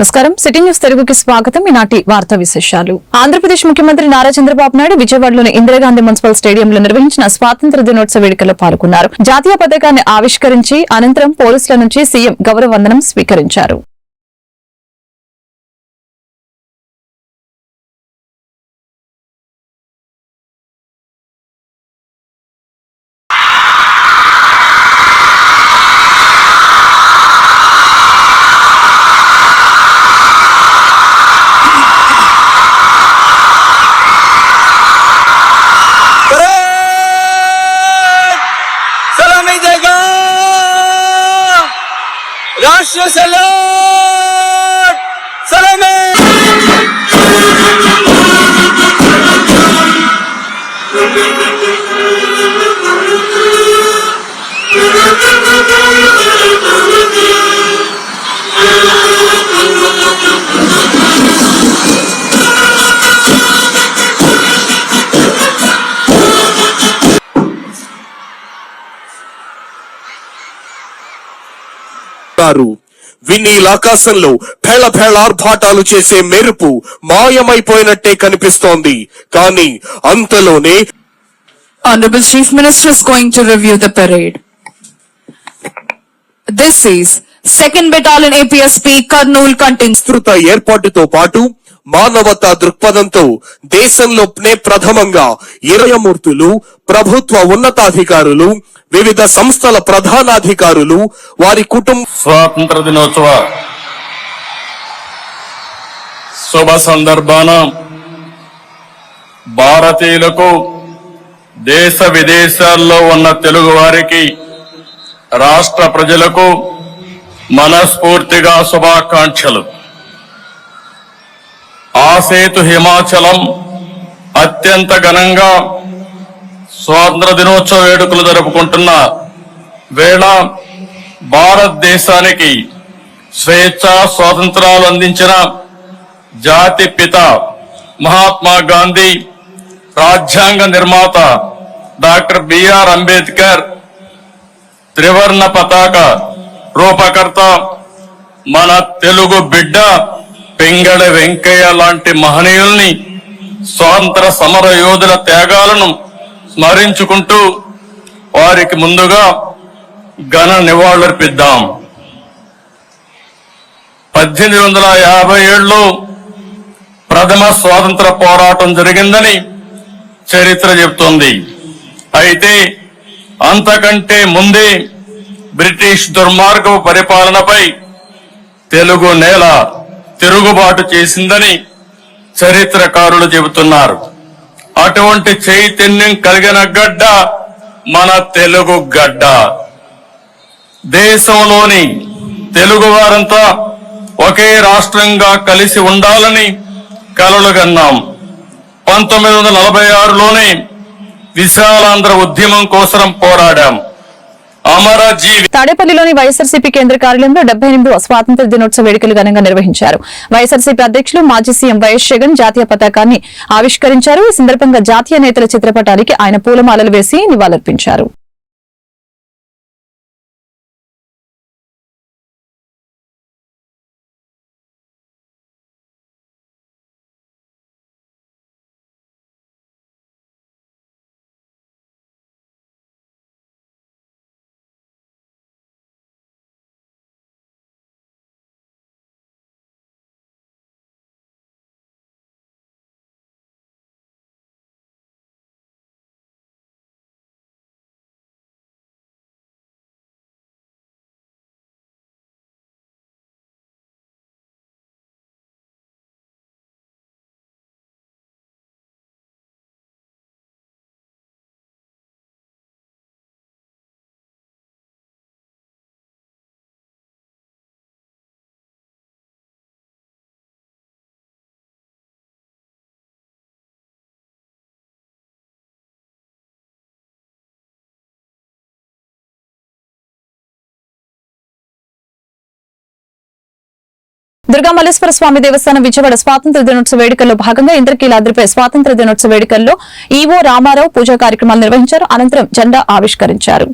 నమస్కారం. City news తెలుగుకి స్వాగతం. ఈనాటి వార్తా విశేషాలు. ఆంధ్రప్రదేశ్ ముఖ్యమంత్రి నారా చంద్రబాబు నాయుడు విజయవాడలోని ఇందిరాగాంధీ మున్సిపల్ స్టేడియంలో నిర్వహించిన స్వాతంత్ర దినోత్సవ వేడుకల్లో పాల్గొన్నారు. జాతీయ పతాకాన్ని ఆవిష్కరించి అనంతరం పోలీసుల నుంచి సీఎం గౌరవ వందనం స్వీకరించారు. Rasha Salam! Salam! Salam! Vineel ఆకాశంలో భేళ భేళార్భాటాలు చేసే మెరుపు మాయమైపోయినట్టే కనిపిస్తోంది కానీ అంతలోనే Honorable Chief Minister is going to review the parade. This is 2nd Battalion APSP Karnool contingent. విస్తృత ఏర్పాటుతో పాటు మానవతా దృక్పథంతో దేశంలోనే ప్రథమంగా ఇరయమూర్తులు ప్రభుత్వ ఉన్నతాధికారులు వివిధ సంస్థల ప్రధానాధికారులు వారి కుటుంబ స్వాతంత్ర దినోత్సవ శుభ సందర్భాన భారతీయులకు దేశ విదేశాల్లో ఉన్న తెలుగు వారికి రాష్ట్ర ప్రజలకు మనస్ఫూర్తిగా శుభాకాంక్షలు. ఆసేతు హిమాచలం అత్యంత ఘనంగా స్వాతంత్ర దినోత్సవ వేడుకలు జరుపుకుంటున్న వేళ భారతదేశానికి స్వేచ్ఛ స్వాతంత్రాలు అందించిన జాతి పిత మహాత్మా గాంధీ రాజ్యాంగ నిర్మాత డాక్టర్ బిఆర్ అంబేద్కర్ త్రివర్ణ పతాక రూపకర్త మన తెలుగు బిడ్డ పింగళ వెంకయ్య లాంటి మహనీయుల్ని స్వాతంత్ర సమర యోధుల త్యాగాలను స్మరించుకుంటూ వారికి ముందుగా ఘన నివాళులర్పిద్దాం. పద్దెనిమిది వందల యాభై ఏడులో ప్రథమ స్వాతంత్ర పోరాటం జరిగిందని చరిత్ర చెబుతోంది. అయితే అంతకంటే ముందే బ్రిటిష్ దుర్మార్గపు పరిపాలనపై తెలుగు నేల తిరుగుబాటు చేసిందని చరిత్రకారులు చెబుతున్నారు. అటువంటి చైతన్యం కలిగిన గడ్డ మన తెలుగు గడ్డ. దేశంలోని తెలుగు వారంతా ఒకే రాష్ట్రంగా కలిసి ఉండాలని కలలుగన్నాం పంతొమ్మిది వందల నలభై ఆరులోనే విశాలాంధ్ర ఉద్యమం కోసం పోరాడాం. తాడేపల్లిలోని వైఎస్ఆర్సీపీ కేంద్ర కార్యాలయంలో డెబ్బై ఎనిమిదవ స్వాతంత్ర దినోత్సవ వేడుకలు ఘనంగా నిర్వహించారు. వైఎస్ఆర్సీపీ అధ్యక్షులు మాజీ సీఎం వైఎస్ జగన్ జాతీయ పతాకాన్ని ఆవిష్కరించారు. ఈ సందర్భంగా జాతీయ నేతల చిత్రపటానికి ఆయన పూలమాలలు వేసి నివాళులర్పించారు. దుర్గామల్లేశ్వర స్వామి దేవస్థానం విజయవాడ స్వాతంత్ర దినోత్సవ వేడుకల్లో భాగంగా ఇంద్రకీలాద్రిపై స్వాతంత్ర దినోత్సవ వేడుకల్లో ఈవో రామారావు పూజా కార్యక్రమాలు నిర్వహించారు. అనంతరం జెండా ఆవిష్కరించారు.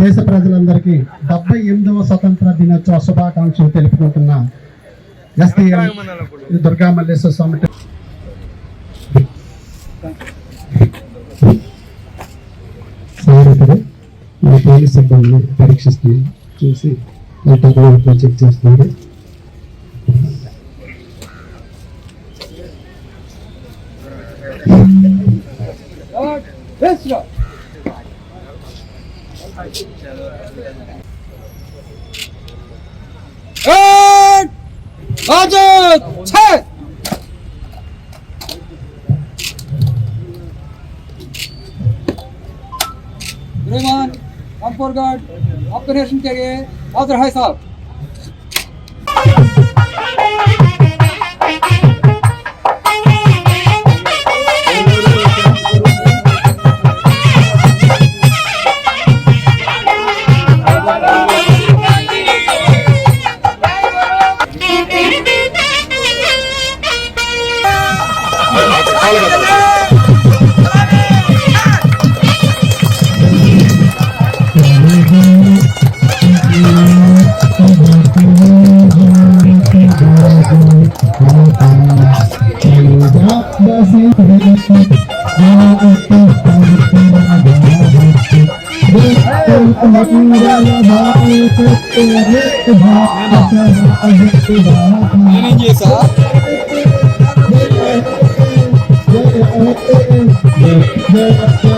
దేశ ప్రజలందరికీ డెబ్బై ఎనిమిదవ స్వతంత్ర దినోత్సవ శుభాకాంక్షలు తెలుపుకుంటున్నాను ఎస్డిఎం దుర్గా మల్లేశ్వర స్వామి సారథుడు మన పోలీస్ సిబ్బందిని పరీక్షిస్తుంది చూసి వాళ్ళ చెక్ చేస్తున్నారు Hey! रहमान रामपुर गार्ड आपके नेशन के लिए हाजिर है साहब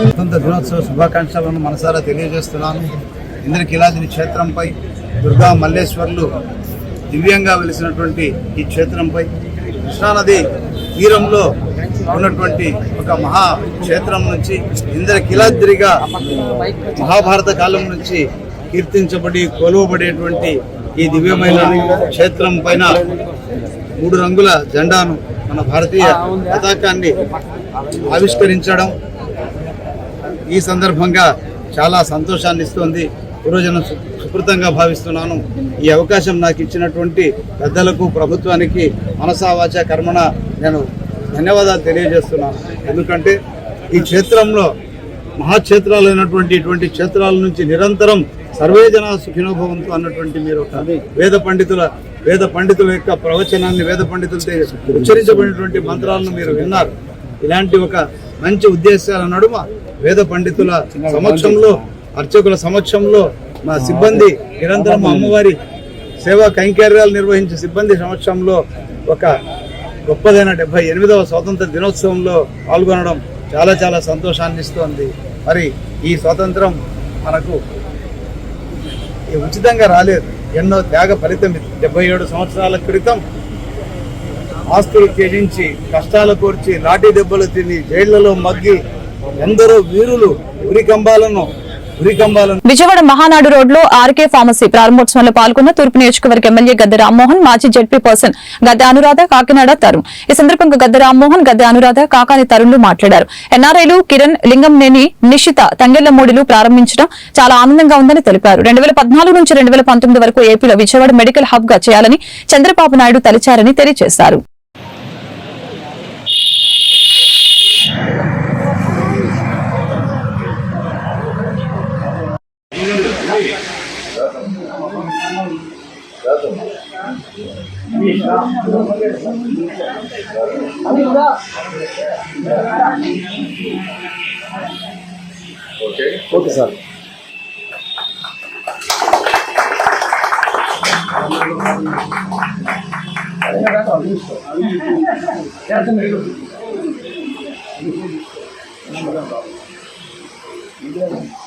స్వతంత్ర దినోత్సవ శుభాకాంక్షలను మనసారా తెలియజేస్తున్నాను. ఇంద్రకిలాదిని క్షేత్రంపై దుర్గా మల్లేశ్వర్లు దివ్యంగా వెలిసినటువంటి ఈ క్షేత్రంపై. కృష్ణానది తీరంలో ఉన్నటువంటి ఒక మహా క్షేత్రం నుంచి ఇంద్రకిలాద్రిగా మహాభారత కాలం నుంచి కీర్తించబడి కొలువబడేటువంటి ఈ దివ్యమైన క్షేత్రం పైన మూడు రంగుల జెండాను మన భారతీయ పతాకాన్ని ఆవిష్కరించడం ఈ సందర్భంగా చాలా సంతోషాన్ని ఇస్తుంది పూర్వజనం సుకృతంగా భావిస్తున్నాను. ఈ అవకాశం నాకు ఇచ్చినటువంటి పెద్దలకు ప్రభుత్వానికి మనసా వాచ కర్మణ నేను ధన్యవాదాలు తెలియజేస్తున్నాను. ఎందుకంటే ఈ క్షేత్రంలో మహాక్షేత్రాలైనటువంటి ఇటువంటి క్షేత్రాల నుంచి నిరంతరం సర్వే జన సుఖినోభవంతో అన్నటువంటి మీరు ఒక వేద పండితుల వేద పండితుల యొక్క ప్రవచనాన్ని వేద పండితులతో ఉచ్చరించబడినటువంటి మంత్రాలను మీరు విన్నారు. ఇలాంటి ఒక మంచి ఉద్దేశాల నడుమ వేద పండితుల సమక్షంలో అర్చకుల సమక్షంలో మా సిబ్బంది నిరంతరం అమ్మవారి సేవా కైంకర్యాలు నిర్వహించే సిబ్బంది సమక్షంలో ఒక గొప్పదైన డెబ్బై ఎనిమిదవ స్వాతంత్ర దినోత్సవంలో పాల్గొనడం చాలా చాలా సంతోషాన్ని ఇస్తోంది. మరి ఈ స్వాతంత్రం మనకు ఉచితంగా రాలేదు. ఎన్నో త్యాగ ఫలితం ఇది. డెబ్బై ఏడు సంవత్సరాల క్రితం ఆస్తులు త్యజించి కష్టాలు కోర్చి లాఠీ దెబ్బలు తిని జైళ్ళలో మగ్గి ఎందరో వీరులు ఉరికంబాలను విజయవాడ మహానాడు రోడ్లో ఆర్కే ఫార్మసీ ప్రారంభోత్సవంలో పాల్గొన్న తూర్పు నియోజకవర్గ ఎమ్మెల్యే గద్దె రామ్మోహన్ మాజీ జడ్పీ పర్సన్ గద్దె అనురాధ కాకినాడ తరుణ్. ఈ సందర్భంగా గద్దె రామ్మోహన్ గద్దె అనురాధ కాకాని తరుణ్లు మాట్లాడారు. ఎన్ఆర్ఐలు కిరణ్ లింగంనేని నిషిత తంగెళ్ళమూడిలు ప్రారంభించడం చాలా ఆనందంగా ఉందని తెలిపారు. రెండు వేల పద్నాలుగు నుంచి రెండు వేల పంతొమ్మిది వరకు ఏపీలో విజయవాడ మెడికల్ హబ్గా చేయాలని చంద్రబాబు నాయుడు తలిచారని తెలియజేశారు. Okay sir Thank you.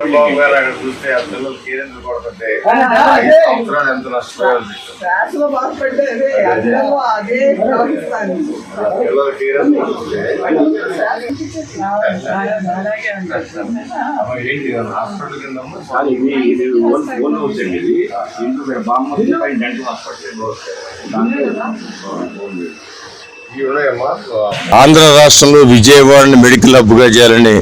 Babu గారు అక్కడ చూస్తే ఆ పిల్లలు కీరెందులు కొడుతుంటే ఐదు సంవత్సరాలు ఎంత నష్టపోయాలి పిల్లలు కీరెందులు కొడుతుంటే అమ్మ ఏంటి హాస్పిటల్ కింద ఇది ఇది ఓన్ ఓన్ హౌస్ అండి ఇది. ఇంట్లో బామ్మ డెంటల్ హాస్పిటల్ ఇవి ఉన్నాయమ్మా? ఆంధ్ర రాష్ట్రంలో విజయవాడని మెడికల్ హబ్గా చేయాలని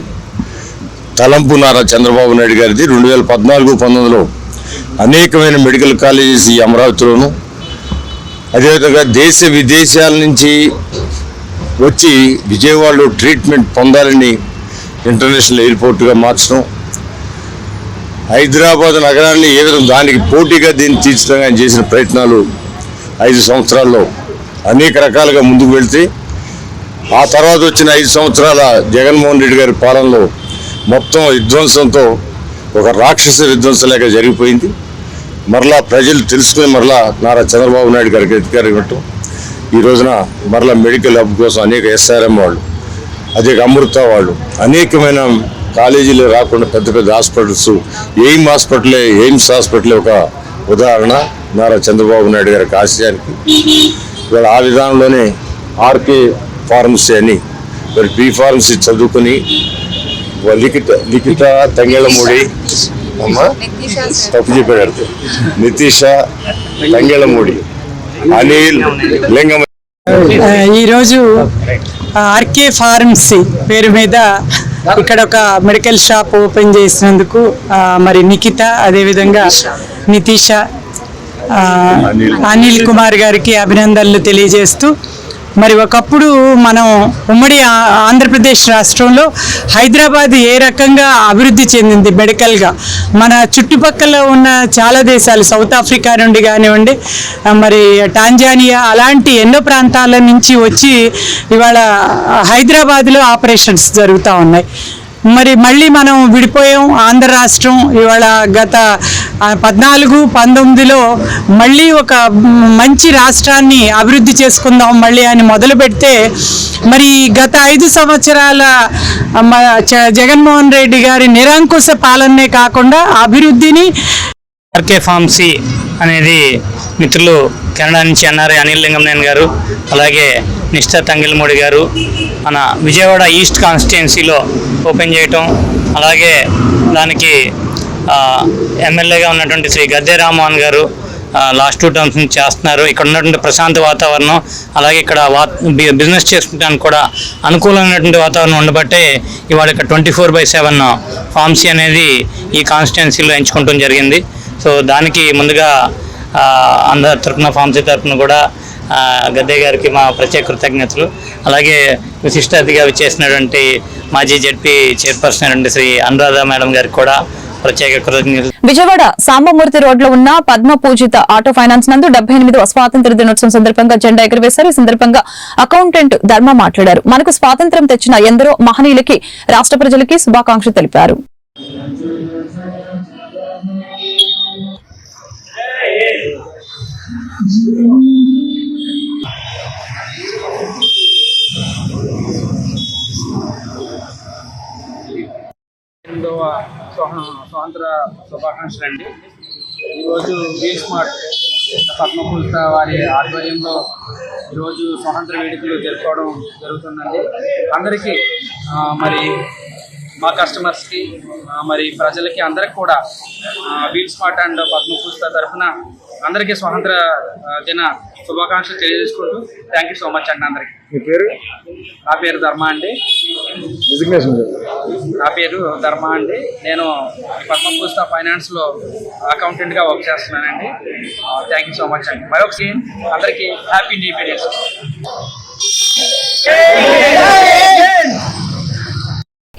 తలంపు నారా చంద్రబాబు నాయుడు గారిది రెండు వేల పద్నాలుగు పంతొమ్మిదిలో అనేకమైన మెడికల్ కాలేజెస్ ఈ అమరావతిలోను అదేవిధంగా దేశ విదేశాల నుంచి వచ్చి విజయవాడలో ట్రీట్మెంట్ పొందాలని ఇంటర్నేషనల్ ఎయిర్పోర్ట్గా మార్చడం హైదరాబాద్ నగరాన్ని ఏ విధంగా దానికి పోటీగా దీన్ని తీర్చడం ఆయన చేసిన ప్రయత్నాలు ఐదు సంవత్సరాల్లో అనేక రకాలుగా ముందుకు వెళ్తే ఆ తర్వాత వచ్చిన ఐదు సంవత్సరాల జగన్మోహన్ రెడ్డి గారి పాలనలో మొత్తం విధ్వంసంతో ఒక రాక్షస విధ్వంసలేక జరిగిపోయింది. మరలా ప్రజలు తెలుసుకుని మరలా నారా చంద్రబాబు నాయుడు గారికి అధికారం ఇవ్వటం. ఈ రోజున మరలా మెడికల్ హబ్ కోసం అనేక ఎస్ఆర్ఎం వాళ్ళు అదే అమృత వాళ్ళు అనేకమైన కాలేజీలు రాకుండా పెద్ద పెద్ద హాస్పిటల్స్ ఎయిమ్ హాస్పిటలే ఎయిమ్స్ హాస్పిటలే ఒక ఉదాహరణ నారా చంద్రబాబు నాయుడు గారికి ఆశయానికి. ఇవాళ ఆ విధానంలోనే ఆర్కే ఫార్మసీ అని మరి బీ ఫార్మసీ చదువుకుని లిఖిత లిఖిత తంగేళమూడి అమ్మా తప్పు చెప్పాడు. నితీష తంగేళమూడి అనిల్ లింగం. ఈరోజు ఆర్కే ఫార్మసీ పేరు మీద ఇక్కడ ఒక మెడికల్ షాప్ ఓపెన్ చేసినందుకు మరి నిఖిత అదేవిధంగా నితీష అనిల్ కుమార్ గారికి అభినందనలు తెలియజేస్తూ మరి ఒకప్పుడు మనం ఉమ్మడి ఆంధ్రప్రదేశ్ రాష్ట్రంలో హైదరాబాద్ ఏ రకంగా అభివృద్ధి చెందింది మెడికల్గా? మన చుట్టుపక్కల ఉన్న చాలా దేశాలు సౌత్ ఆఫ్రికా నుండి కానివ్వండి మరి టాంజానియా అలాంటి ఎన్నో ప్రాంతాల నుంచి వచ్చి ఇవాళ హైదరాబాద్లో ఆపరేషన్స్ జరుగుతూ ఉన్నాయి. మరి మళ్ళీ మనం విడిపోయాం ఆంధ్ర రాష్ట్రం. ఇవాళ గత పద్నాలుగు పంతొమ్మిదిలో మళ్ళీ ఒక మంచి రాష్ట్రాన్ని అభివృద్ధి చేసుకుందాం మళ్ళీ అని మొదలు పెడితే మరి గత ఐదు సంవత్సరాల జగన్మోహన్ రెడ్డి గారి నిరంకుశ పాలనే కాకుండా అభివృద్ధిని ఆర్కే ఫార్మసీ అనేది మిత్రులు కెనడా నుంచి ఎన్ఆర్ఐ అనిల్ లింగంనేని గారు అలాగే నిష్ఠా తంగిలమూడి గారు. మన విజయవాడ ఈస్ట్ కాన్స్టిట్యున్సీలో ఓపెన్ చేయటం అలాగే దానికి ఎమ్మెల్యేగా ఉన్నటువంటి శ్రీ గద్దె రామ్మోహన్ గారు లాస్ట్ టూ టర్మ్స్ నుంచి చేస్తున్నారు. ఇక్కడ ఉన్నటువంటి ప్రశాంత వాతావరణం అలాగే ఇక్కడ వా బిజినెస్ చేసుకోవడానికి కూడా అనుకూలమైనటువంటి వాతావరణం ఉండబట్టే ఇవాళ ఇక్కడ twenty four by seven pharmacy అనేది ఈ కాన్స్టిట్యున్సీలో ఎంచుకోవడం జరిగింది. సో దానికి ముందుగా అందరి తరఫున ఫార్మసీ తరఫున కూడా గద్దె గద్దే గారికి మా ప్రత్యేక కృతజ్ఞతలు. అలాగే విశిష్ట అతిథిగా విచ్చేసినటువంటి మాజీ జడ్పీ చైర్పర్సన్ అయినటువంటి శ్రీ అనురాధ మేడం గారికి కూడా ప్రత్యేక కృతజ్ఞతలు. విజయవాడ సాంబమూర్తి రోడ్లో ఉన్న పద్మ పూజిత ఆటో ఫైనాన్స్ నందు డెబ్బై ఎనిమిదవ స్వాతంత్ర దినోత్సవం సందర్భంగా జెండా ఎగురవేశారు. ఈ సందర్భంగా అకౌంటెంట్ ధర్మ మాట్లాడారు. మనకు స్వాతంత్రం తెచ్చిన ఎందరో మహనీయులకి రాష్ట్ర ప్రజలకి శుభాకాంక్షలు తెలిపారు. ఎనిమిదవ స్వాతంత్ర శుభాకాంక్షలు అండి. ఈరోజు వీల్ స్మార్ట్ పద్మపుల్త వారి ఆధ్వర్యంలో ఈరోజు స్వాతంత్ర వేడుకలు జరుపుకోవడం జరుగుతుందండి. అందరికీ మరి మా కస్టమర్స్కి మరి ప్రజలకి అందరికి కూడా వీల్ స్మార్ట్ అండ్ పద్మపుల్త తరఫున అందరికీ స్వాతంత్ర దిన శుభాకాంక్షలు తెలియజేసుకుంటూ థ్యాంక్ యూ సో మచ్ అండి అందరికీ. మీ పేరు? నా పేరు ధర్మ అండి. డిజిగ్నేషన్ నా పేరు ధర్మ అండి. నేను పద్మపూస్త ఫైనాన్స్లో అకౌంటెంట్గా వర్క్ చేస్తున్నానండి. థ్యాంక్ యూ సో మచ్ అండి. మరొకసారి అందరికీ హ్యాపీ ఇండిపెండెన్స్